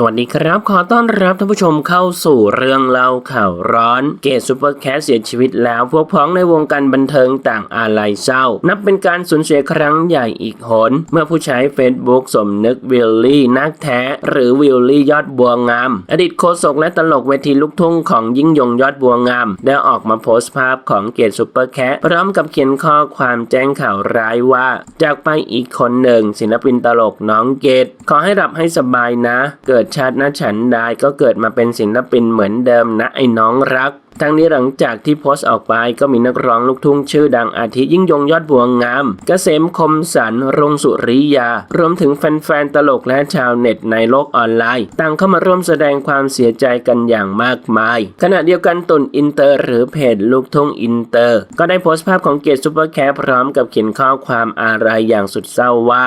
สวัสดีครับ ขอต้อนรับท่านผู้ชมเข้าสู่เรื่องเล่าข่าวร้อน เกตซูเปอร์แคสเสียชีวิตแล้วพวกพ้องในวงการบันเทิงต่างอาลัยเศร้า นับเป็นการสูญเสียครั้งใหญ่อีกหน เมื่อผู้ใช้ Facebook สมนึกวิลลี่นักแท้ หรือวิลลี่ยอดบัวงาม อดีตโฆษกและตลกเวทีลูกทุ่งของยิ่งยงยอดบัวงาม ได้ออกมาโพสต์ภาพของเกตซูเปอร์แคสพร้อมกับเขียนข้อความแจ้งข่าวร้ายว่า จากไปอีกคนหนึ่งศิลปินตลกน้องเกตขอให้หลับให้สบายนะ เกิดชาติหน้าฉันใดก็เกิดมาเป็นศิลปินเหมือนเดิมนะไอ้น้องรัก ทั้งนี้หลังจากที่โพสต์ออกไปก็มีนักร้องลูกทุ่งชื่อดังอาทิยิ่งยงยอดบัวงามเกษมคมสันรงสุริยา รวมถึงแฟนๆตลกและชาวเน็ตในโลกออนไลน์ ต่างเข้ามาร่วมแสดงความเสียใจกันอย่างมากมาย ขณะเดียวกันตุนอินเตอร์หรือเพจลูกทุ่งอินเตอร์ ก็ได้โพสต์ภาพของเกตซูเปอร์แคปพร้อมกับเขียนข้อความอาลัยอย่างสุดเศร้าว่า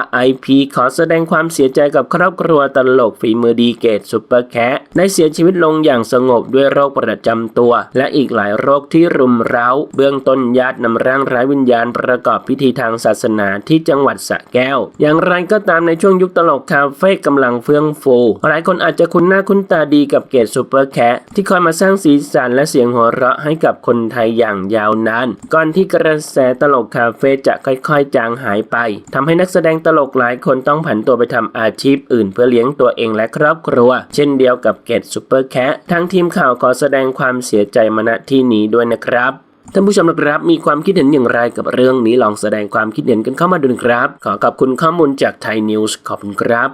RIP ขอแสดงความเสียใจกับครอบครัวตลกฝีมือดีเกตซูเปอร์แคทได้เสียชีวิตลงอย่างสงบด้วยโรคประจำตัว และอีกหลายโรคที่รุมเร้า เบื้องต้นญาตินำร่างไร้วิญญาณประกอบพิธีทางศาสนาที่จังหวัดสระแก้ว อย่างไรก็ตามในช่วงยุคตลกคาเฟ่กำลังเฟื่องฟูหลายคนอาจจะคุ้นหน้าคุ้นตาดีกับเกตซูเปอร์แคทที่คอยมาสร้างสีสันและเสียงหัวเราะให้กับคนไทยอย่างยาวนาน ก่อนที่กระแสตลกคาเฟ่จะค่อยๆ จางหายไปทำให้นักแสดงตลกหลายคนต้องผันตัวไปทำอาชีพอื่น เพื่อเลี้ยงตัวเองและครอบครัว เช่นเดียวกับเกตซูเปอร์แคททั้งทีมข่าวขอแสดงความเสียใจมาณที่นี้ด้วยนะครับท่านผู้ชมนะครับมีความคิดเห็นอย่างไรกับเรื่องนี้ลองแสดงความคิดเห็นกันเข้ามาดูนะครับ ขอขอบคุณข้อมูลจากไทยนิวส์ขอบคุณครับ